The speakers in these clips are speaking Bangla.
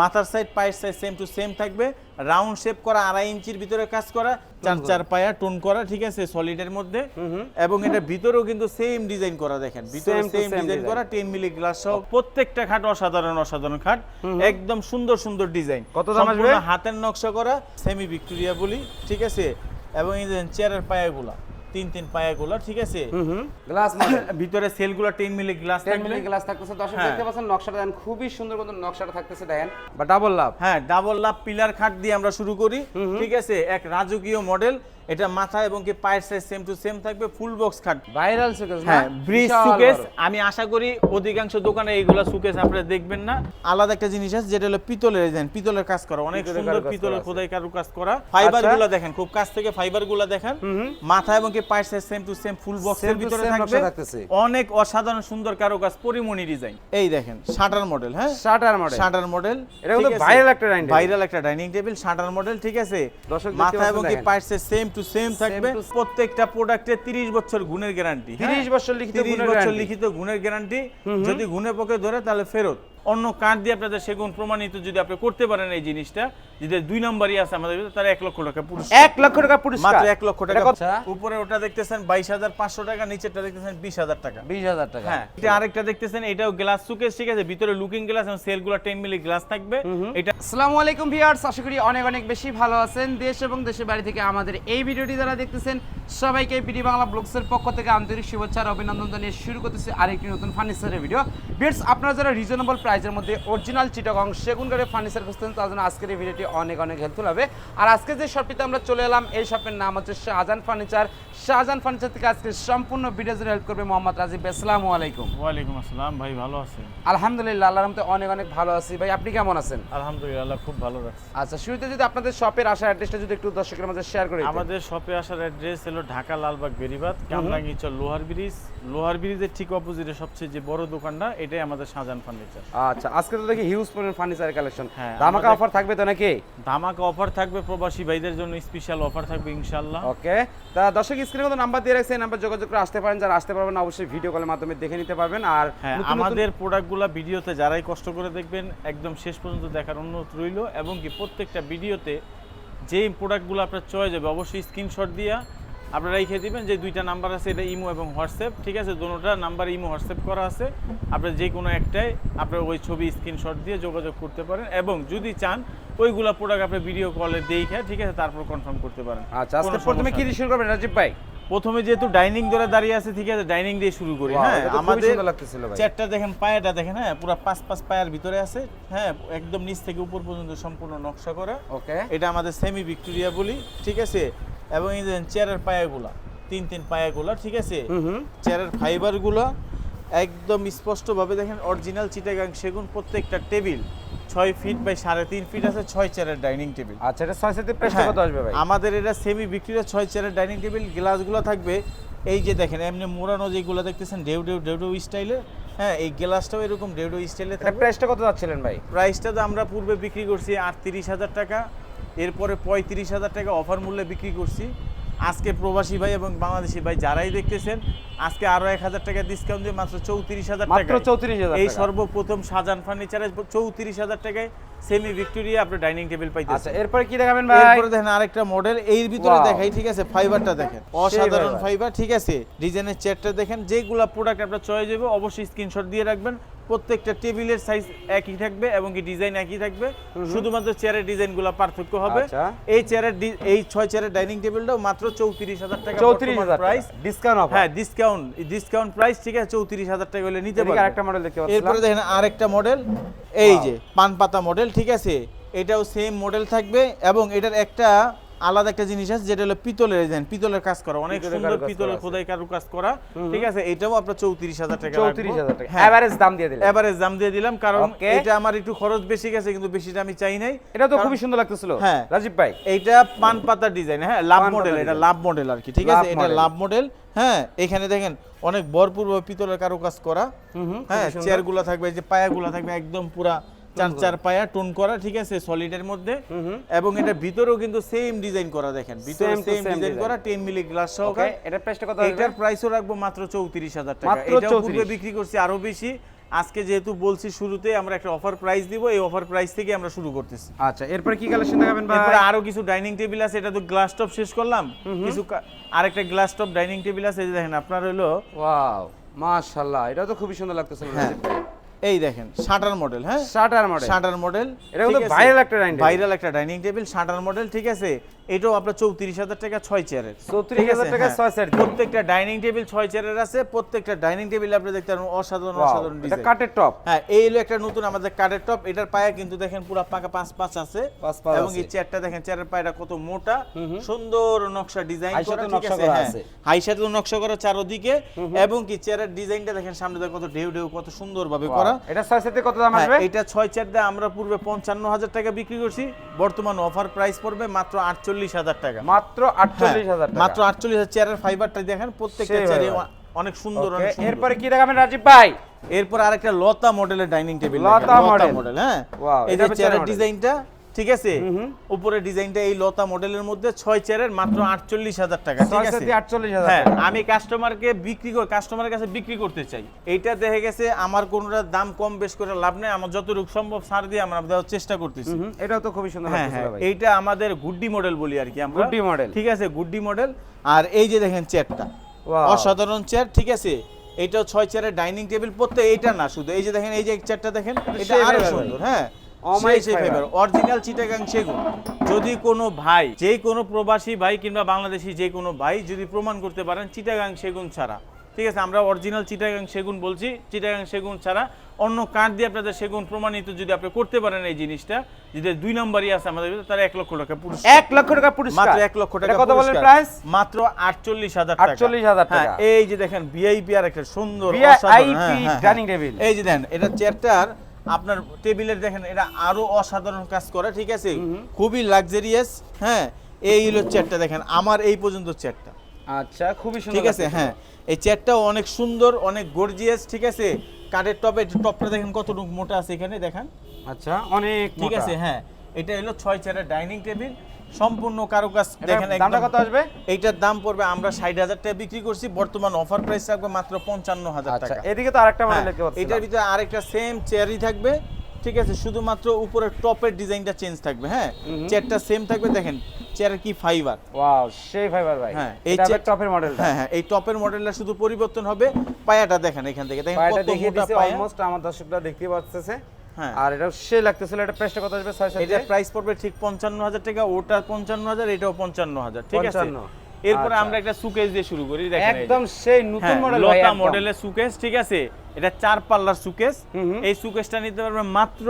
মাথার সাইড পায়ের সাইড সেম টু সেম থাকবে। রাউন্ড শেপ করা আড়াই ইঞ্চির ভিতরে কাজ করা চার চার পায়া টোন করা ঠিক আছে সলিডের মধ্যে। এবং এটা ভিতরেও কিন্তু সেম ডিজাইন করা দেখেন। ভিতরে সেম ডিজাইন করা টেন মিলি গ্লাস সহ প্রত্যেকটা খাট অসাধারণ অসাধারণ খাট। একদম সুন্দর সুন্দর ডিজাইন কত দাম আসবে? হাতের নকশা করা সেমি ভিক্টোরিয়া বলি ঠিক আছে? এবং এই চেয়ারের পায়াগুলা। তিন তিন পায়াগুলো ঠিক আছে? গ্লাস ভিতরে সেলগুলো ten milli glass 10 milli glass থাকতেছে দর্শক হ্যাঁ। দেখতে পাচ্ছেন নকশাটা দেন খুবই সুন্দর কিন্তু নকশাটা থাকতেছে দেখেন। বা ডাবল লাভ হ্যাঁ ডাবল লাভ পিলার খাট দিয়ে আমরা শুরু করি ঠিক আছে? এক রাজকীয় মডেল এটা মাথা এবং কি পায়ের সাইজ সেম টু সেম থাকবে ফুল বক্স খাট। ভাইরাল সুকেস হ্যাঁ ব্রিজ সুকেস আমি আশা করি অধিকাংশ দোকানে এইগুলা সুকেস আপনারা দেখবেন না। আলাদা একটা জিনিস আছে যেটা হলো পিতলের ডিজাইন পিতলের কাজ করা অনেক সুন্দর কারুকাজ পিতলের খোদাই কারু কাজ করা। ফাইবার আচ্ছা। গুলা দেখেন খুব কাছ থেকে ফাইবারগুলা দেখেন মাথা এবং কি পায়ের size same to same full বক্সের Same to ভিতরে থাকবে। অনেক অসাধারণ সুন্দর কারু কাজ পরিমণি ডিজাইন এই দেখেন শাটার মডেল হ্যাঁ? শাটার মডেল শাটার মডেল এটা কিন্তু viral একটা table। ভাইরাল একটা ডাইনিং টেবিল শাটার মডেল ঠিক আছে? মাথা এবং কি দেখেন। পার্টসে সেম টু সেম থাকবে প্রত্যেকটা প্রোডাক্টে 30 বছর গুণের গ্যারান্টি 30 বছর লিখিত 30 গুণের বছর লিখিত গুণের গ্যারান্টি যদি গুণে পকে ধরে তাহলে ফেরত। অন্য কাঠ দিয়ে আপনাদের সেগুন প্রমাণিত যদি আপনি করতে পারেন এই জিনিসটা যদি দুই নম্বরই আছে আমাদের ভিতরে তাহলে এক লক্ষ টাকা পুরস্কার। এক লক্ষ টাকা পুরস্কার। মাত্র এক লক্ষ টাকা উপরে ওটা দেখতেছেন বাইশ হাজার পাঁচশো টাকা নিচেরটা দেখতেছেন বিশ হাজার টাকা। বিশ হাজার টাকা। হ্যাঁ এটা আরেকটা দেখতেছেন এটাও গ্লাস সুকেস ঠিক আছে? ভিতরে লুকিং গ্লাস এবং সেলগুলো 10 মিলি গ্লাস থাকবে। এটা আসসালামু আলাইকুম ভিউয়ার্স আশা করি অনেক অনেক বেশি ভালো আছেন দেশ এবং দেশের বাড়ি থেকে আমাদের এই ভিডিওটি যারা দেখতেছেন সবাইকে বিডি বাংলা ব্লগসের পক্ষ থেকে আন্তরিক শুভেচ্ছা আর অভিনন্দন জানিয়ে শুরু করতেছি আরেকটি নতুন ফার্নিচারের ভিডিও। ভিউয়ার্স আপনারা যারা রিজনেবল প্রাইসের মধ্যে অরিজিনাল চিটাগং সেগুন কাঠের ফার্নিচার খুঁজতেন তার জন্য আজকের এই ভিডিওটি অনেক অনেক হেল্পফুল হবে। আর আজকে যে শপটিতে আমরা চলে এলাম এই শপের নাম হচ্ছে শাহজাহান ফার্নিচার শাহজাহান ফার্নিচার থেকে আজকে সম্পূর্ণ ভিডিও জুড়ে হেল্প করবে মোহাম্মদ রাজিব। আসসালামু আলাইকুম। ওয়ালাইকুম আসসালাম ভাই ভালো আছেন? আলহামদুলিল্লাহ আল্লাহর রহমতে অনেক অনেক ভালো আছি। ভাই আপনি কেমন আছেন? আলহামদুলিল্লাহ খুব ভালো রাখছে। আচ্ছা শুরুতে যদি আপনাদের শপের আসার অ্যাড্রেসটা যদি একটু দর্শকের মাঝে শেয়ার করে আমাদের শপে আসার অ্যাড্রেস হলো ঢাকা লালবাগ বেরিবাদ কামরাঙ্গিচর লোহার ব্রিজ। লোহার ব্রিজের ঠিক অপোজিটে সবচেয়ে যে বড় দোকানটা এটাই আমাদের শাহজাহান ফার্নিচার আচ্ছা আজকে তো দেখি হিউজ পরিমাণ ফার্নিচার কালেকশন হ্যাঁ, ধামাকা অফার থাকবে তো নাকি? ধামাকা অফার থাকবে প্রবাসী ভাইদের জন্য স্পেশাল অফার থাকবে ইনশাল্লাহ ওকে তা দর্শক স্ক্রিনে মতো নাম্বার দিয়ে রাখছে নাম্বার যোগাযোগ করে আসতে পারেন যারা আসতে পারবেন অবশ্যই ভিডিও কলের মাধ্যমে দেখে নিতে পারবেন। আর হ্যাঁ আমাদের প্রোডাক্টগুলো ভিডিওতে যারাই কষ্ট করে দেখবেন একদম শেষ পর্যন্ত দেখার অনুরোধ রইল এবং কি প্রত্যেকটা ভিডিওতে যেই প্রোডাক্টগুলো আপনার চয়েস যাবে অবশ্যই স্ক্রিনশট দিয়া আপনারা রেখে দিবেন যে দুইটা নাম্বার আছে এটা ইমো এবং হোয়াটসঅ্যাপ ঠিক আছে? দুটোটা নাম্বার ইমো হোয়াটসঅ্যাপ করা আছে। আপনার যে কোনো একটাই আপনার ওই ছবি স্ক্রিনশট দিয়ে যোগাযোগ করতে পারেন এবং যদি চান ওইগুলা প্রোডাক্ট আপনি ভিডিও কলে দেখে ঠিক আছে তারপর কনফার্ম করতে পারেন। আচ্ছা আজকে প্রথমে কি। শুরু করবেন রাজীব ভাই? প্রথমে যেহেতু ডাইনিং ধরে দাঁড়িয়ে আছে ঠিক আছে ডাইনিং দিয়ে শুরু করি হ্যাঁ? আমাদের চেয়ারটা দেখেন পায়াটা দেখেন হ্যাঁ পুরো পাঁচ পাঁচ পায়ার ভিতরে আছে হ্যাঁ একদম নিচ থেকে উপর পর্যন্ত সম্পূর্ণ নকশা করা। ওকে এটা আমাদের সেমি ভিক্টোরিয়া বলি ঠিক আছে? এবং এই যে চেয়ারের পায়াগুলা তিন তিন পায়াগুলা ঠিক আছে? চেয়ারের ফাইবারগুলো একদম স্পষ্টভাবে দেখেন অরিজিনাল চিটাগাং সেগুন প্রত্যেকটা টেবিল ছয় ফিট বাই সাড়ে তিন ফিট আছে ছয় চেয়ারের ডাইনিং টেবিল আচ্ছা এটা ছয় সাথে প্রেসটা হ্যাঁ, কত আসবে ভাই? আমাদের এটা সেমি বিক্রির ছয় চেয়ারের ডাইনিং টেবিল গ্লাসগুলো থাকবে। এই যে দেখেন এমনি মোড়ানো যেগুলো দেখতেছেন ডেউ ডেউ ডেউ ডেউ স্টাইলে হ্যাঁ এই গ্লাসটাও এরকম ডেউ ডেউ স্টাইলে প্রেসটা কত যাচ্ছিলেন ভাই? প্রাইসটা তো আমরা পূর্বে বিক্রি করছি আটত্রিশ হাজার টাকা এরপরে পঁয়ত্রিশ হাজার টাকা অফার মূল্যে বিক্রি করছি। আজকে প্রবাসী ভাই এবং বাংলাদেশি ভাই যারাই দেখতেছেন আজকে আরও এক হাজার টাকা ডিসকাউন্ট দিয়ে মাত্র চৌত্রিশ হাজার টাকা চৌত্রিশ হাজার এই সর্বপ্রথম সাজান ফার্নিচারে চৌত্রিশ হাজার টাকায় সেমি ভিক্টোরিয়া আপনি ডাইনিং টেবিল পাইতেছেন আচ্ছা এরপরে কি দেখাবেন ভাই? এরপরে দেখেন আরেকটা মডেল এর ভিতরে দেখাই ঠিক আছে ফাইবারটা দেখেন। অসাধারণ ফাইবার ঠিক আছে ডিজাইনের চেয়ারটা দেখেন যেগুলা প্রোডাক্ট আপনার চয়েস হবে অবশ্যই স্ক্রিনশট দিয়ে রাখবেন। প্রত্যেকটা টেবিলের সাইজ একই থাকবে এবং কি ডিজাইন একই থাকবে। শুধুমাত্র চেয়ারের ডিজাইনগুলো পার্থক্য হবে। আচ্ছা। এই চেয়ারের এই ছয় চেয়ারের ডাইনিং টেবিলটাও মাত্র চৌত্রিশ হাজার টাকা চৌত্রিশ হাজার প্রাইস ডিসকাউন্ট হ্যাঁ ডিসকাউন্ট ডিসকাউন্ট প্রাইস ঠিক আছে চৌত্রিশ হাজার টাকা হলে নিতে পারবেন। আরেকটা মডেল দেখতে এরপরে দেখেন আরেকটা মডেল এই যে পান পাতা মডেল ঠিক আছে? এটাও সেম মডেল থাকবে এবং এটার একটা আলাদা একটা জিনিস আছে যেটা হলো পিতলের ডিজাইন পিতলের কাজ করা অনেক সুন্দর পিতলের খোদাই কারু কাজ করা ঠিক আছে? এটাও আপনার চৌত্রিশ হাজার টাকা চৌত্রিশ হাজার টাকা। হ্যাঁ। এভারেজ দাম দিয়ে দিলেন এভারেজ দাম দিয়ে দিলাম কারণ এটা আমার একটু খরচ বেশি গেছে কিন্তু বেশিটা আমি চাই নাই। এটা তো খুবই সুন্দর লাগতেছিল। হ্যাঁ। রাজীব ভাই। এটা পান পাতা ডিজাইন হ্যাঁ লাভ মডেল এটা লাভ মডেল আর কি ঠিক আছে? এটা লাভ মডেল হ্যাঁ এখানে দেখেন অনেক ভরপুর পিতলের কারু। কাজ করা হ্যাঁ সুন্দর। চেয়ারগুলো থাকবে যে পায়াগুলো থাকবে একদম পুরা চার চার পায়া টোন করা ঠিক আছে সলিডের মধ্যে। এবং এটা ভিতরেও কিন্তু সেম ডিজাইন করা দেখেন। ভিতরে সেম ডিজাইন করা 10 মিলি গ্লাস ওকে সহকারে। এটার প্রাইসটা কত এটার প্রাইসও রাখব মাত্র চৌত্রিশ হাজার টাকা। মাত্র এটাও পূর্বে বিক্রি করছি আরও বেশি। আজকে যেহেতু বলছি শুরুতে আমরা একটা অফার প্রাইস দিব। এই অফার প্রাইস থেকে আমরা শুরু করতেছি। আচ্ছা এরপর কি কালেকশন দেখাবেন ভাই? এরপরে আরও কিছু ডাইনিং টেবিল আছে এটা তো গ্লাস টপ শেষ করলাম। কিছু আরেকটা গ্লাস টপ ডাইনিং টেবিল আছে দেখেন আপনার হলো ওয়াও মাশাআল্লাহ এটা তো খুবই সুন্দর লাগতেছে। হ্যাঁ। এই দেখেন শাটার মডেল হ্যাঁ? Shutter model. শাটার মডেল এটা কিন্তু ভাইরাল একটা ডাইনিং। ভাইরাল একটা ডাইনিং টেবিল শাটার মডেল ঠিক আছে? এটাও আপনার চৌত্রিশ হাজার টাকা ছয় চেয়ারের। 34,000 টাকা ছয় চেয়ার। প্রত্যেকটা ডাইনিং টেবিল ছয় চেয়ারের আছে প্রত্যেকটা ডাইনিং টেবিল আপনি দেখতে পারেন অসাধারণ অসাধারণ কাটের টপ হ্যাঁ এই হলো একটা নতুন আমাদের কাঠের টপ এটার পায়া কিন্তু দেখেন পুরো পাকা পাঁচ পাঁচ আছে। এবং এই চেয়ারটা দেখেন চেয়ারের পায়টা কত মোটা। সুন্দর নকশা ডিজাইন হাই করা সাথে ঠিক নকশা আছে? করা হ্যাঁ। হাই সাথে নকশা করা চারদিকে। এবং কি চেয়ারের ডিজাইনটা দেখেন সামনে দেখেন কত ঢেউ ঢেউ কত সুন্দর ভাবে করা। এটা ছয় সাথে কত দাম হ্যাঁ, আসবে? এটা ছয় চার দিয়ে আমরা পূর্বে পঞ্চান্ন হাজার টাকা বিক্রি করছি। বর্তমান অফার প্রাইস পড়বে মাত্র আটচল্লিশ হাজার টাকা। মাত্র আটচল্লিশ হাজার হ্যাঁ, মাত্র আটচল্লিশ হাজার চেয়ারের ফাইবারটা দেখেন প্রত্যেকটা চেয়ারে অনেক সুন্দর এরপরে কি দেখাবেন রাজীব ভাই? এরপর আরেকটা লতা মডেলের ডাইনিং টেবিল লতা। মডেল হ্যাঁ। এই যে চেয়ারের। ডিজাইনটা ঠিক আছে? উপরে ডিজাইনটা এই লতা মডেলের মধ্যে ছয় চেয়ারের মাত্র আটচল্লিশ হাজার টাকা ঠিক আছে? আটচল্লিশ হাজার হ্যাঁ আমি কাস্টমারকে বিক্রি করে কাস্টমারের কাছে বিক্রি করতে চাই। এইটা দেখে গেছে আমার কোনোটা দাম কম বেশ করে লাভ নেই আমার যতটুকু সম্ভব ছাড় দিয়ে আমরা দেওয়ার চেষ্টা করতেছি। এটাও তো খুবই সুন্দর হ্যাঁ হ্যাঁ এইটা আমাদের গুড্ডি মডেল বলি আর কি আমরা। গুড্ডি মডেল ঠিক আছে গুড্ডি মডেল আর এই যে দেখেন চেয়ারটা অসাধারণ চেয়ার ঠিক আছে? এইটাও ছয় চেয়ারের ডাইনিং টেবিল প্রত্যেক এইটা না শুধু এই যে দেখেন এই যে চেয়ারটা দেখেন এটা আরও সুন্দর হ্যাঁ। অরিজিনাল চিটাগাং সেগুন। যদি কোনো ভাই যে কোনো প্রবাসী ভাই কিংবা বাংলাদেশি যে কোনো ভাই যদি প্রমাণ করতে পারেন চিটাগাং সেগুন ছাড়া। ঠিক আছে আমরা অরিজিনাল চিটাগাং সেগুন বলছি চিটাগাং সেগুন ছাড়া। অন্য কাঠ দিয়ে আপনাদের সেগুন প্রমাণিত যদি আপনি করতে পারেন এই জিনিসটা যদি দুই নম্বরই আছে আমাদের ভিতরে তারা এক লক্ষ টাকা পুরস্কার। এক লক্ষ টাকা পুরস্কার। মাত্র এক লক্ষ টাকা কত বলেন প্রাইস মাত্র আটচল্লিশ হাজার টাকা। 48,000 হ্যাঁ, এই যে দেখেন ভিআইপি আর একটা সুন্দর VIP অসাধারণ, হ্যাঁ, হ্যাঁ, হ্যাঁ। এই যে দেখেন এটা চেয়ারটার আপনার টেবিলের দেখেন এটা আরও অসাধারণ কাজ করে ঠিক আছে? খুবই লাক্সারিয়াস হ্যাঁ? এই হলো চেয়ারটা দেখেন আমার এই পর্যন্ত চেয়ারটা আচ্ছা খুবই সুন্দর ঠিক আছে হ্যাঁ। এই চেয়ারটাও অনেক সুন্দর অনেক গর্জিয়াস ঠিক আছে? কাঠের টপে টপটা দেখেন কতটুকু মোটা আছে এখানে দেখেন। আচ্ছা অনেক ঠিক আছে হ্যাঁ। এটা হলো ছয় চেয়ারের ডাইনিং টেবিল সম্পূর্ণ কারুকাজ দেখেন দামটা কত আসবে? এইটার দাম পড়বে আমরা ষাট হাজার টাকা বিক্রি করছি বর্তমান অফার প্রাইস থাকবে মাত্র পঞ্চান্ন হাজার আচ্ছা টাকা। এদিকে তো আরেকটা মডেল হ্যাঁ, দেখতে পাচ্ছি এটার ভিতরে আরেকটা সেম চেয়ারই থাকবে ঠিক আছে? শুধুমাত্র উপরের টপের ডিজাইনটা চেঞ্জ থাকবে হ্যাঁ? চেয়ারটা সেম থাকবে দেখেন চেয়ারের কি ফাইবার ওয়াও সেই ফাইবার ভাই। হ্যাঁ এই চেয়ার- টপের মডেল হ্যাঁ হ্যাঁ এই টপের মডেলটা শুধু পরিবর্তন হবে পায়াটা দেখেন এখান থেকে। দেখেন কত মোটা পায়া। অলমোস্ট আমার দর্শকরা দেখতে পাচ্ছে। আর এটা সে লাগতেছিল এটা প্রাইসটা কত আসবে? ছয় এটার প্রাইস পড়বে ঠিক পঞ্চান্ন হাজার টাকা ওটা পঞ্চান্ন হাজার এটাও পঞ্চান্ন হাজার ঠিক আছে? এরপরে আচ্ছা। আমরা একটা সুকেস দিয়ে শুরু করি। একদম সেই নতুন হ্যাঁ, মডেল লতা মডেলের সুকেস ঠিক আছে? এটা চার পাল্লার সুকেস। এই সুকেসটা নিতে পারবে মাত্র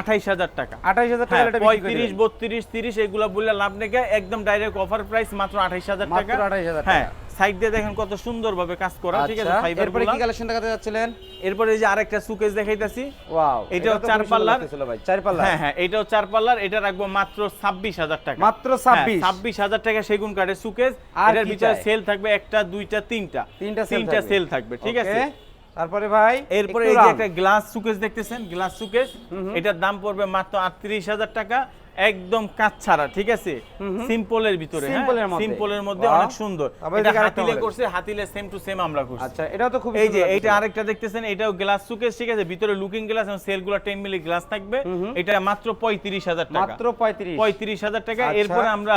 আঠাইশ হাজার টাকা। 28000 টাকা হ্যাঁ, এটা পঁয়ত্রিশ বত্রিশ তিরিশ এগুলা বললে লাভ নেই একদম ডাইরেক্ট অফার প্রাইস মাত্র আঠাইশ হাজার টাকা। 28,000 টাকা। হ্যাঁ সাইড দিয়ে দেখেন কত সুন্দর ভাবে কাজ করা ঠিক আছে আচ্ছা, ফাইবার এরপরে কি কালেকশন দেখাতে যাচ্ছিলেন? এরপরে এই যে আরেকটা সুকেস দেখাইতাছি। ওয়াও এটাও চার পাল্লার। ভাই চার হ্যাঁ হ্যাঁ এটাও চার পাল্লার এটা রাখব মাত্র ছাব্বিশ হাজার টাকা। মাত্র 26 ছাব্বিশ। হাজার টাকা সেগুন কাঠের সুকেস এটার ভিতরে সেল থাকবে একটা দুইটা তিনটা। তিনটা তিনটা সেল থাকবে ঠিক আছে? তারপরে ভাই এরপরে এই যে একটা গ্লাস সুকেস দেখতেছেন গ্লাস সুকেস এটার দাম পড়বে মাত্র আটত্রিশ হাজার টাকা। একদম কাঁচ ছাড়া ঠিক আছে? সিম্পলের ভিতরে মধ্যে। সিম্পলের মধ্যে অনেক সুন্দর। এটা হাতিলে করছে হাতিলে সেম টু সেম আমরা করছি। আচ্ছা এটা তো খুব এই যে এটা আরেকটা দেখতেছেন এটাও গ্লাস সুকেস ঠিক আছে? ভিতরে লুকিং গ্লাস এবং সেলগুলো টেন মিলি গ্লাস থাকবে। এটা মাত্র পঁয়ত্রিশ হাজার টাকা। মাত্র 35 পঁয়ত্রিশ হাজার টাকা। আচ্ছা। এরপরে আমরা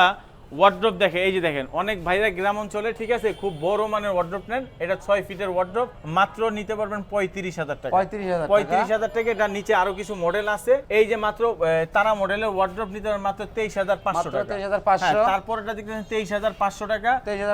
ওয়ার্ড্রপ দেখে এই যে দেখেন অনেক ভাইরা গ্রাম অঞ্চলে ঠিক আছে খুব বড় মানের ওয়ার্ড্রপ নেন এটা ছয় ফিটের ওয়ার্ড্রপ মাত্র নিতে পারবেন পঁয়ত্রিশ হাজার টাকা। 35,000 টাকা। পঁয়ত্রিশ হাজার টাকা এটা নিচে আরও কিছু মডেল আছে। এই যে মাত্র তারা মডেলের ওয়ার্ড্রপ নিতে পারবেন মাত্র তেইশ হাজার পাঁচশো টাকা। 23,500 হ্যাঁ, তারপরটা দেখতেছেন তেইশ হাজার পাঁচশো টাকা।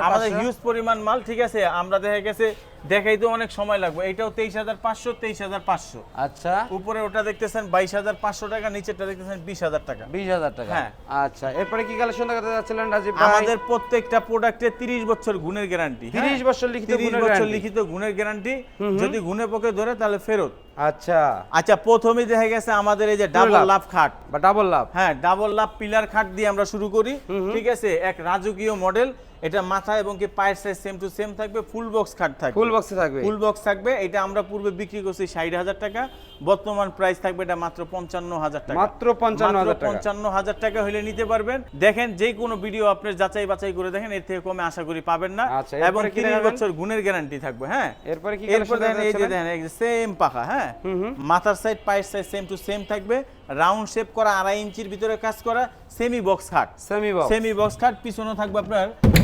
আমাদের হিউজ পরিমাণ মাল ঠিক আছে আমরা দেখা গেছে দেখাইতে অনেক সময় লাগবে। এটাও তেইশ হাজার পাঁচশো তেইশ হাজার পাঁচশো। আচ্ছা। উপরে ওটা দেখতেছেন বাইশ হাজার পাঁচশো টাকা নিচেরটা দেখতেছেন বিশ হাজার টাকা। 20000 টাকা। হ্যাঁ। আচ্ছা এরপরে কি কালেকশন দেখাতে যাচ্ছিলেন রাজীব আমাদের প্রত্যেকটা প্রোডাক্টে 30 বছর গুণের গ্যারান্টি 30 বছর লিখিত 30 গুণের বছর লিখিত গুণের গ্যারান্টি যদি গুণে পকে ধরে তাহলে ফেরত। আচ্ছা। আচ্ছা প্রথমেই দেখা গেছে আমাদের এই যে ডাবল লাভ। লাভ খাট। বা ডাবল লাভ হ্যাঁ ডাবল লাভ পিলার খাট দিয়ে আমরা শুরু করি। ঠিক আছে? এক রাজকীয় মডেল এটা মাথা এবং কি পায়ের সাইজ সেম টু সেম থাকবে ফুল বক্স খাট থাকবে। ফুল বক্সে থাকবে। ফুল বক্স থাকবে এটা আমরা পূর্বে বিক্রি করছি ষাট হাজার টাকা বর্তমান প্রাইস থাকবে এটা মাত্র পঞ্চান্ন হাজার টাকা। মাত্র 55,000 টাকা। পঞ্চান্ন হাজার টাকা হলে নিতে পারবেন। দেখেন যে কোনো ভিডিও আপনি যাচাই বাছাই করে দেখেন এর থেকে কমে আশা করি পাবেন না। আচ্ছা, এবং তিরিশ বছর গুণের গ্যারান্টি থাকবে হ্যাঁ? এরপরে কি এরপর দেখেন এই যে দেখেন সেম পাখা হ্যাঁ? হ্যাঁ মাথার সাইড পায়ের সাইড সেম টু সেম থাকবে। রাউন্ড শেপ করা আড়াই ইঞ্চির ভিতরে কাজ করা সেমি বক্স খাট। Semi box semi box cut পিছনে থাকবে আপনার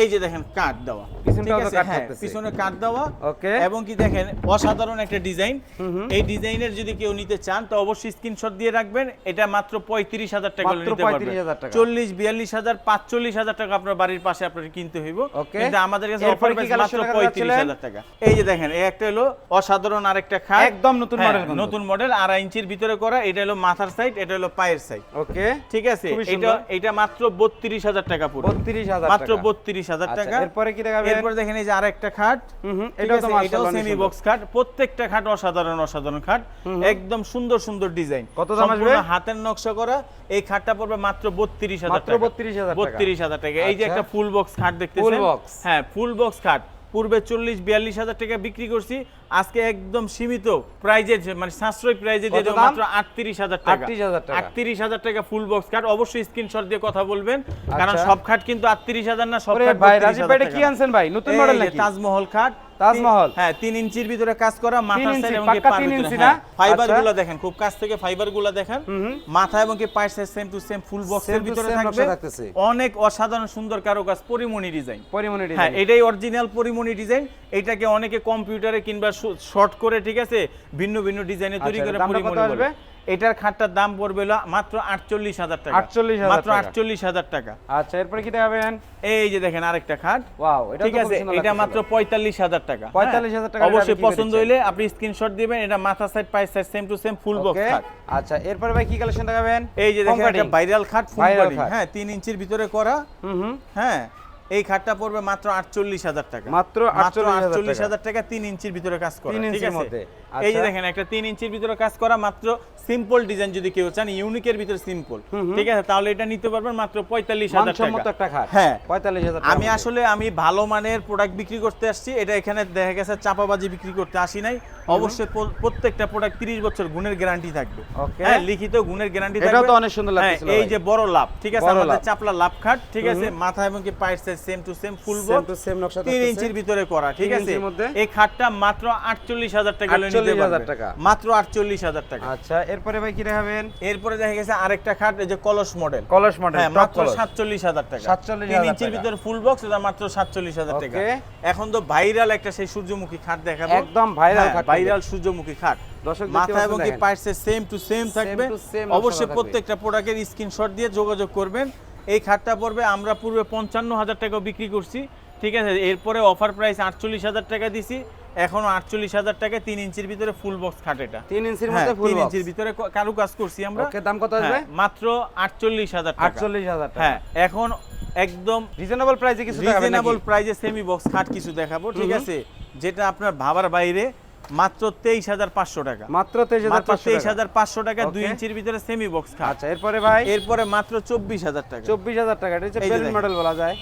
এই যে দেখেন কাট দেওয়া। হ্যাঁ। পিছনে কাট দেওয়া এবং কি দেখেন অসাধারণ একটা ডিজাইন। এই ডিজাইনের যদি কেউ নিতে চান তো অবশ্যই স্ক্রিনশট দিয়ে রাখবেন। এটা মাত্র পঁয়ত্রিশ হাজার টাকা নিতে পারবেন চল্লিশ বিয়াল্লিশ হাজার পাঁচচল্লিশ হাজার টাকা আপনার বাড়ির পাশে আপনার কিনতে হইব। কিন্তু আমাদের কাছে অফার মাত্র পঁয়ত্রিশ হাজার টাকা। এই যে দেখেন এই একটা হলো অসাধারণ আরেকটা খাট। একদম নতুন হ্যাঁ, model কিন্তু। নতুন মডেল আড়াই ইঞ্চির ভিতরে করা। এটা হলো মাথার সাইড এটা হলো পায়ের সাইড ওকে। ঠিক আছে? এটা এটা মাত্র বত্রিশ হাজার টাকা পড়বে। বত্রিশ হাজার মাত্র বত্রিশ আচ্ছা, টাকা। এরপরে কি দেখাবেন এরপর দেখেন এই যে আরেকটা খাট। হুম হুম, ঠিক এটাও তো এটাও সেমি বক্স খাট। প্রত্যেকটা খাট অসাধারণ অসাধারণ খাট। একদম সুন্দর সুন্দর ডিজাইন। কত দাম আসবে? হাতের নকশা করা। এই খাটটা পড়বে মাত্র বত্রিশ হাজার মাত্র 32,000 টাকা। বত্রিশ হাজার টাকা। এই যে আচ্ছা। একটা ফুল বক্স খাট দেখতেছেন। হ্যাঁ ফুল বক্স খাট। পূর্বে চল্লিশ বিয়াল্লিশ হাজার টাকা বিক্রি করছি। আজকে একদম সীমিত প্রাইজে মানে সাশ্রয় প্রাইজে দিয়ে দেবো মাত্র আটত্রিশ হাজার টাকা। আটত্রিশ হাজার টাকা। ফুল বক্স খাট অবশ্যই স্ক্রিনশট দিয়ে কথা বলবেন। কারণ আচ্ছা। সব খাট কিন্তু আটত্রিশ হাজার না সব খাট ভাই 32,000 রাজীব ভাই কি আনছেন ভাই? নতুন মডেল নাকি? তাজমহল খাট তাজমহল। হ্যাঁ তিন ইঞ্চির ভিতরে কাজ করা মাথা সাইড এবং পায়ের ভিতরে, ইঞ্চি হ্যাঁ। না? ফাইবার আচ্ছা। গুলো দেখেন খুব কাছ থেকে ফাইবারগুলো দেখেন মাথা এবং কি পায়ের side same to same full বক্সের ভিতরে থাকবে অনেক অসাধারণ সুন্দর কারুকাজ পরিমণি ডিজাইন পরিমণি হ্যাঁ এটাই অরিজিনাল পরিমণি ডিজাইন এটাকে অনেকে কম্পিউটারে কিংবা শর্ট করে ঠিক আছে ভিন্ন ভিন্ন ডিজাইনে তৈরি আচ্ছা, করে পরিমণি বলে। এটার খাটটার দাম পড়বে মাত্র আটচল্লিশ হাজার টাকা। 48,000 মাত্র। আটচল্লিশ হাজার টাকা। আচ্ছা এরপরে কি দেখাবেন? এই যে দেখেন আরেকটা খাট। ওয়াও এটা ঠিক আছে এটা মাত্র পঁয়তাল্লিশ হাজার টাকা। 45,000 হ্যাঁ? টাকা অবশ্যই পছন্দ হইলে আপনি স্ক্রিনশট দিবেন এটা মাথা সাইড পায়ের side same to same full box খাট। আচ্ছা এরপরে ভাই কি কালেকশন দেখাবেন? এই যে দেখেন। একটা ভাইরাল খাট ফুল বডি হ্যাঁ তিন ইঞ্চির ভিতরে করা। হুম হুম। হ্যাঁ এই খাটটা পড়বে মাত্র আটচল্লিশ হাজার টাকা। মাত্র 48,000 আটচল্লিশ টাকা। হাজার টাকা তিন ইঞ্চির ভিতরে কাজ করা। ঠিক আছে। এই যে আচ্ছা। দেখেন একটা তিন ইঞ্চির ভিতরে কাজ করা মাত্র সিম্পল ডিজাইন যদি কেউ চান ইউনিকের ভিতরে সিম্পল। ঠিক আছে? তাহলে এটা নিতে পারবেন মাত্র পঁয়তাল্লিশ হাজার টাকা। হ্যাঁ। পঁয়তাল্লিশ হাজার আমি আসলে আমি ভালো মানের প্রোডাক্ট বিক্রি করতে আসছি। এটা এখানে দেখা গেছে চাপাবাজি বিক্রি করতে আসি নাই। অবশ্যই প্রত্যেকটা প্রোডাক্ট 30 বছর গুণের গ্যারান্টি থাকবে। হ্যাঁ লিখিত গুণের গ্যারান্টি থাকবে তো অনেক সুন্দর হ্যাঁ, লাগতেছিল এই যে বড় লাভ ঠিক আছে? আমাদের চাপলা লাভ খাট ঠিক আছে? মাথা এবং কি পায়ের size same to same full box to same নকশা 3 ইঞ্চির ভিতরে করা ঠিক আছে? এই খাটটা মাত্র 48000 টাকা নিতে 48,000 পারবে। টাকা। মাত্র 48000 টাকা। আচ্ছা এরপরে ভাই কি দেখাবেন? এরপরে দেখা গেছে আরেকটা খাট এই যে কলস মডেল কলস মডেল হ্যাঁ মাত্র কলস। সাতচল্লিশ হাজার টাকা। 47,000 তিন ইঞ্চির ভিতরে ফুল বক্স এটা মাত্র সাতচল্লিশ হাজার টাকা। এখন তো ভাইরাল একটা সেই সূর্যমুখী খাট দেখাবো। একদম viral খাট ভাইরাল সূর্যমুখী খাট। মাথা এবং কি পার্টসে সেম টু সেম থাকবে। অবশ্যই প্রত্যেকটা প্রোডাক্টের স্ক্রিনশট দিয়ে যোগাযোগ করবেন। এই খাটটা পড়বে আমরা পূর্বে পঞ্চান্ন হাজার টাকা বিক্রি করছি। ঠিক আছে এরপরে অফার প্রাইস আটচল্লিশ হাজার টাকা দিছি। এখনও আটচল্লিশ হাজার টাকা তিন ইঞ্চির ভিতরে ফুল বক্স খাট এটা। তিন ইঞ্চির হ্যাঁ, মধ্যে তিন ইঞ্চির ভিতরে কারু কাজ করছি আমরা। দাম কত আসবে? হ্যাঁ, মাত্র আটচল্লিশ হাজার আটচল্লিশ হাজার হ্যাঁ এখন একদম রিজনেবল প্রাইসে কিছু রিজনেবল নাকি? প্রাইজে সেমি বক্স খাট কিছু দেখাবো ঠিক আছে? যেটা আপনার ভাবার বাইরে মাত্র তেইশ হাজার পাঁচশো টাকা। মাত্র তেইশ হাজার পাঁচশো টাকা। দুই ইঞ্চির ভিতরে সেমি বক্স খা আচ্ছা এরপরে ভাই? এরপরে মাত্র চব্বিশ হাজার টাকা। চব্বিশ হাজার টাকা। এটা। মডেল বলা যায়।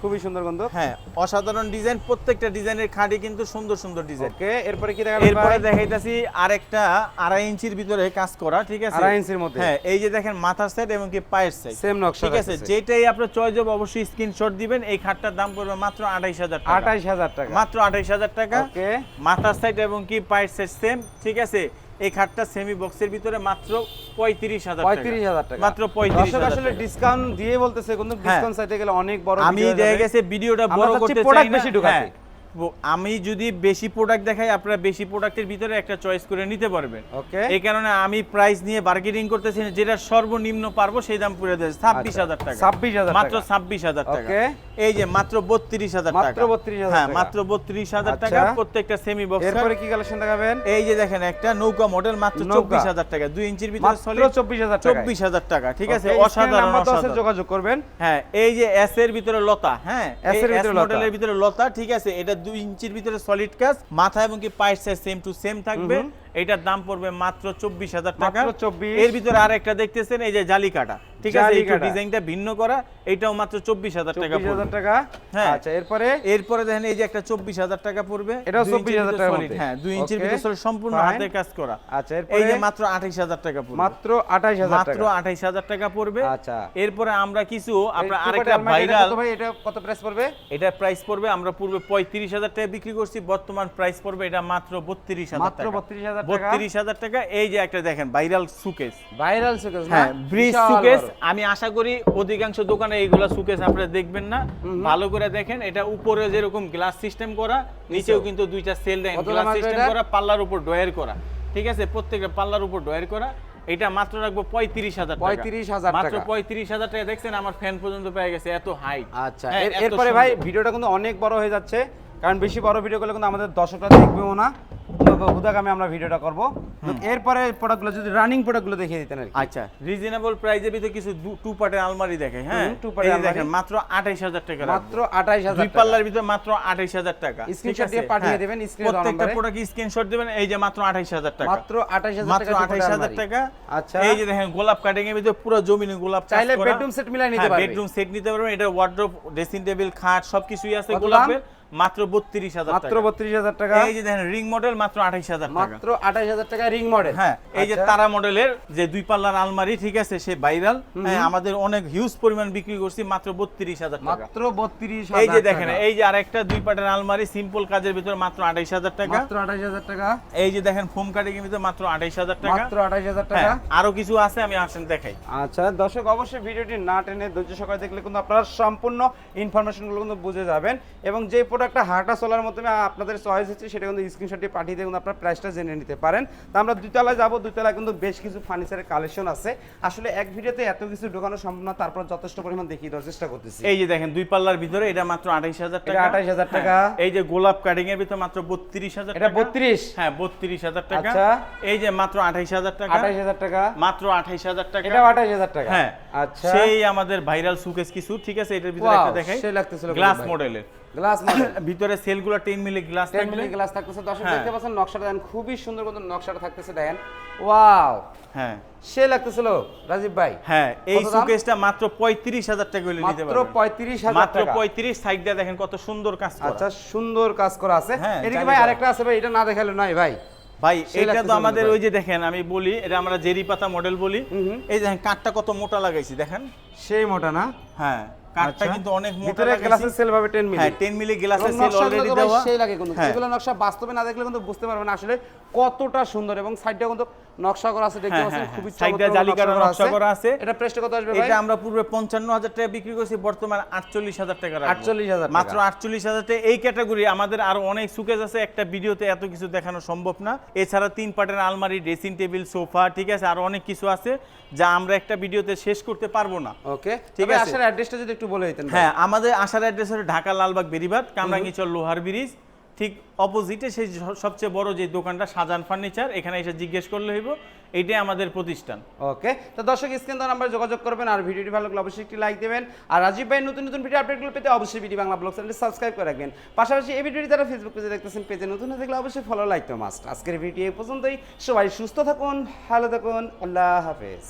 খুবই সুন্দর গন্ধ। হ্যাঁ অসাধারণ ডিজাইন প্রত্যেকটা ডিজাইনের খাটই কিন্তু সুন্দর সুন্দর ডিজাইন। ওকে এরপরে কি দেখাবেন এরপরে দেখাইতাছি আরেকটা আড়াই ইঞ্চির ভিতরে কাজ করা ঠিক আছে? আড়াই ইঞ্চির মধ্যে। হ্যাঁ এই যে দেখেন মাথার সাইড এবং কি পায়ের সাইড সেম নকশা ঠিক আছে যেটাই আপনার চয়েস হবে অবশ্যই স্ক্রিনশট দিবেন। এই খাটটার দাম পড়বে মাত্র আঠাইশ হাজার টাকা। আঠাইশ হাজার টাকা। মাত্র আঠাইশ হাজার টাকা। ওকে। মাথার সাইড এবং কি পায়ের সাইড সেম ঠিক আছে? এই খাটটা সেমি বক্সের ভিতরে মাত্র পঁয়ত্রিশ হাজার পঁয়ত্রিশ হাজার টাকা। মাত্র পঁয়ত্রিশ হাজার আসলে ডিসকাউন্ট দিয়ে বলতেছে কিন্তু হ্যাঁ। ডিসকাউন্ট সাইটে গেলে অনেক বড় আমি দেখা গেছে ভিডিওটা বড় করতে চাই না। বেশি ঢুকাতে। আমি যদি বেশি প্রোডাক্ট দেখাই আপনারা বেশি প্রোডাক্টের ভিতরে একটা চয়েস করে নিতে পারবেন। ওকে এই কারণে আমি প্রাইস নিয়ে বার্গেনিং করতেছি যেটা সর্বনিম্ন পারব সেই দাম পুরো দেয়। ছাব্বিশ হাজার টাকা। ছাব্বিশ হাজার মাত্র টাকা। ছাব্বিশ হাজার টাকা. এই যে মাত্র বত্রিশ হাজার টাকা। মাত্র 32,000 হ্যাঁ মাত্র বত্রিশ হাজার টাকা আচ্ছা। প্রত্যেকটা সেমি বক্স এরপরে কি কালেকশন দেখাবেন? এই যে দেখেন একটা নৌকা মডেল মাত্র। চব্বিশ হাজার টাকা। দুই ইঞ্চির ভিতরে সলিড চব্বিশ হাজার টাকা চব্বিশ হাজার টাকা ঠিক আছে? অসাধারণ যোগাযোগ করবেন। হ্যাঁ এই যে এস এর ভিতরে লতা হ্যাঁ S এর ভিতরে মডেলের ভিতরে লতা ঠিক আছে? এটা দুই ইঞ্চির ভিতরে সলিড কাজ মাথা এবং কি পায়ের সাইজ সেম টু সেম থাকবে। এটার দাম পড়বে মাত্র চব্বিশ হাজার টাকা। মাত্র 24 এর ভিতরে আর একটা দেখতেছেন এই যে জালি কাটা। ঠিক আছে একটু ডিজাইনটা ভিন্ন করা এটাও মাত্র চব্বিশ হাজার টাকা হাজার টাকা। হ্যাঁ। আচ্ছা এরপরে? এরপরে দেখেন এই যে একটা চব্বিশ হাজার টাকা পড়বে। এটাও দুই ইঞ্চির 24,000 ভিতরে টাকার solid, মধ্যে। হ্যাঁ দুই ইঞ্চির ভিতরে সম্পূর্ণ কাজ করা। আচ্ছা এই যে মাত্র আঠাইশ হাজার টাকা পড়বে। মাত্র আঠাইশ হাজার মাত্র টাকা। আঠাইশ হাজার টাকা পড়বে। আচ্ছা। এরপরে আমরা কিছু আপনার আরেকটা ভাইরাল এটা কত প্রাইস পড়বে? এটা প্রাইস পড়বে আমরা পূর্বে পঁয়ত্রিশ হাজার টাকা বিক্রি করছি বর্তমান প্রাইস পড়বে এটা মাত্র বত্রিশ হাজার মাত্র টাকা। 32,000 টাকা। হাজার এই যে একটা দেখেন ভাইরাল সুকেস ভাইরাল সুকেস হ্যাঁ ব্রিজ সুকেস আমি আশা করি অধিকাংশ দোকানে এইগুলা সুকেস আপনারা দেখবেন না। ভালো করে দেখেন এটা উপরে যেরকম গ্লাস সিস্টেম করা নিচেও কিন্তু দুইটা সেল গ্লাস সিস্টেম করা পাল্লার উপর ডয়ার করা। ঠিক আছে? প্রত্যেকটা পাল্লার উপর ডয়ার করা। এটা মাত্র রাখব পঁয়ত্রিশ হাজার 35,000 মাত্র পঁয়ত্রিশ হাজার টাকা। দেখছেন আমার ফ্যান পর্যন্ত পেয়ে গেছে এত হাই আচ্ছা এর- এরপরে ভাই ভিডিওটা কিন্তু অনেক বড় হয়ে যাচ্ছে। কারণ বেশি বড় ভিডিও করলে কিন্তু আমাদের দর্শকরা দেখবেও না। হুদাগামে আমরা ভিডিওটা করব। এরপরে প্রোডাক্টগুলো যদি রানিং প্রোডাক্টগুলো দেখিয়ে দিতেন আর আচ্ছা রিজনেবল প্রাইজের ভিতরে কিছু টু পার্টের আলমারি দেখে হ্যাঁ? আলমারি। দেখেন মাত্র আঠাইশ হাজার টাকা মাত্র আঠাইশ হাজার দুই পাল্লার ভিতরে মাত্র আঠাইশ হাজার টাকা। ঠিক Screenshot আছে? দিয়ে পাঠিয়ে হ্যাঁ। দেবেন, প্রত্যেকটা প্রোডাক্ট স্ক্রিনশট দিবেন এই যে মাত্র আঠাইশ হাজার টাকা। মাত্র আঠাইশ হাজার মাত্র টাকা আঠাইশ হাজার টাকা। আচ্ছা। এই যে দেখেন গোলাপ কাটিং এর ভিতরে পুরো জমিনে গোলাপ চাইলে বেডরুম সেট মিলাই নিতে হ্যাঁ, পারবে। বেডরুম সেট নিতে পারবেন। এটা ওয়ার্ড্রোব ড্রেসিং টেবিল খাট সবকিছুই আছে গোলাপের। মাত্র বত্রিশ হাজার মাত্র বত্রিশ হাজার টাকা। এই যে দেখেন রিং মডেল মাত্র আঠাইশ হাজার মাত্র আঠাইশ হাজার টাকা রিং মডেল। হ্যাঁ এই যে তারা মডেলের যে দুই পাল্লার আলমারি ঠিক আছে সে ভাইরাল। হ্যাঁ আমাদের অনেক হিউজ পরিমাণ বিক্রি করছি মাত্র বত্রিশ হাজার মাত্র বত্রিশ এই যে দেখেন এই যে আরেকটা দুই পাটের আলমারি সিম্পল কাজের ভিতরে মাত্র আঠাইশ হাজার টাকা। মাত্র আঠাইশ হাজার টাকা। এই যে দেখেন ফোম কাটিং এর ভিতরে মাত্র আঠাইশ হাজার টাকা। মাত্র আঠাইশ হাজার টাকা। হ্যাঁ আরও কিছু আছে আমি আসেন দেখাই। আচ্ছা দর্শক অবশ্যই ভিডিওটি না টেনে ধৈর্য সহকারে দেখলে কিন্তু আপনারা সম্পূর্ণ ইনফরমেশনগুলো কিন্তু বুঝে যাবেন। এবং যে প্রোডাক্টটা হাঁটা চলার মাধ্যমে আপনাদের চয়েস হচ্ছে সেটা কিন্তু স্ক্রিনশটটি পাঠিয়ে দিয়ে কিন্তু আপনার প্রাইসটা জেনে নিতে পারেন। তো আমরা দুতলায় যাব দুতলায় কিন্তু বেশ কিছু ফার্নিচারের কালেকশন আছে। আসলে এক ভিডিওতে এত কিছু ঢোকানো সম্ভব না তারপর যথেষ্ট পরিমাণ দেখিয়ে দেওয়ার চেষ্টা করতেছি। এই যে দেখেন দুই পাল্লার ভিতরে এটা মাত্র আঠাইশ হাজার টাকা। 28,000 টাকা। হ্যাঁ, এই যে গোলাপ কাটিং এর ভিতরে মাত্র বত্রিশ হাজার এটা বত্রিশ। হ্যাঁ বত্রিশ হাজার টাকা। আচ্ছা। এই যে মাত্র আঠাইশ হাজার টাকা। আঠাইশ হাজার টাকা। মাত্র আঠাইশ হাজার টাকা। এটা আঠাইশ হাজার টাকা। হ্যাঁ। আচ্ছা। সেই আমাদের ভাইরাল সুকেস কিছু ঠিক আছে? এটার ভিতরে একটা দেখাই। সেই লাগতেছিল গ্লাস মডেলের গ্লাস মডেল ভিতরে সেলগুলো 10 মিলি গ্লাস টেন থাকবে। মিলি গ্লাস থাকতেছে দর্শক হ্যাঁ। দেখতে পাচ্ছেন নকশাটা দেখেন খুবই সুন্দর কিন্তু নকশাটা থাকতেছে দেখেন। ওয়াও! হ্যাঁ। সে লাগতেছিল রাজীব ভাই। হ্যাঁ এই কত সুকেসটা মাত্র পঁয়ত্রিশ হাজার টাকা হলে নিতে মাত্র পারবেন। মাত্র টাকা। পঁয়ত্রিশ সাইড দিয়ে দেখেন কত সুন্দর কাজ করা। আচ্ছা সুন্দর কাজ করা আছে। হ্যাঁ, এদিকে ভাই। আরেকটা আছে ভাই এটা না দেখালে নয় ভাই। ভাই এটা তো আমাদের ওই যে দেখেন আমি বলি এটা আমরা জেরি পাতা মডেল বলি। এই দেখেন কাঠটা কত মোটা লাগাইছি দেখেন। সেই মোটা না? হ্যাঁ। কাঠটা আচ্ছা। কিন্তু অনেক মোটা ভিতরে গ্লাসের সেল ভাবে 10 মিলি। হ্যাঁ 10 মিলি গ্লাসের সেল অলরেডি দেওয়া। সেই লাগে কিন্তু। হ্যাঁ। যেগুলো নকশা বাস্তবে না দেখলে কিন্তু বুঝতে পারবেন আসলে কতটা সুন্দর এবং সাইডটা কিন্তু নকশা করা আছে দেখতে হ্যাঁ, পাচ্ছেন হ্যাঁ, খুবই হ্যাঁ। সাইডটা চমৎকার জালিকার নকশা করা আছে। এটা প্রাইসটা কত আসবে ভাই? এটা আমরা পূর্বে পঞ্চান্ন হাজার টাকা বিক্রি করছি বর্তমান আটচল্লিশ হাজার টাকা রাখব। 48,000 মাত্র আটচল্লিশ হাজার টাকা। এই ক্যাটাগরি আমাদের আরও অনেক সুকেজ আছে একটা ভিডিওতে এত কিছু দেখানো সম্ভব না। এছাড়া তিন পাটের আলমারি ড্রেসিং টেবিল সোফা ঠিক আছে আরও অনেক কিছু আছে যা আমরা একটা ভিডিওতে শেষ করতে পারব না। ওকে ঠিক আছে? আসলে আসার অ্যাড্রেসটা যদি একটু বলে দিতেন হ্যাঁ আমাদের আসার অ্যাড্রেস হলো ঢাকা লালবাগ বেরিবাদ কামরাঙ্গিচর লোহার ব্রিজ। ঠিক অপোজিটে সেই সবচেয়ে বড় যে দোকানটা সাজান ফার্নিচার এখানে এসে জিজ্ঞেস করলে হইব। এইটাই আমাদের প্রতিষ্ঠান। ওকে তো দর্শক স্ক্রিন নাম্বারে যোগাযোগ করবেন আর ভিডিওটি ভালো লাগলে অবশ্যই একটি লাইক দেবেন। আর রাজীব ভাই নতুন নতুন ভিডিও আপডেটগুলো পেতে অবশ্যই ভিডিও বাংলা ব্লগ চ্যানেলটি সাবস্ক্রাইব করে রাখবেন। পাশাপাশি এই ভিডিওটি যারা ফেসবুক পেজে দেখতেছেন পেজে নতুন হয়ে থাকলে অবশ্যই ফলো লাইক তো মাস্ট আজকের ভিডিও এই পর্যন্তই। সবাই সুস্থ থাকুন ভালো থাকুন আল্লাহ হাফেজ।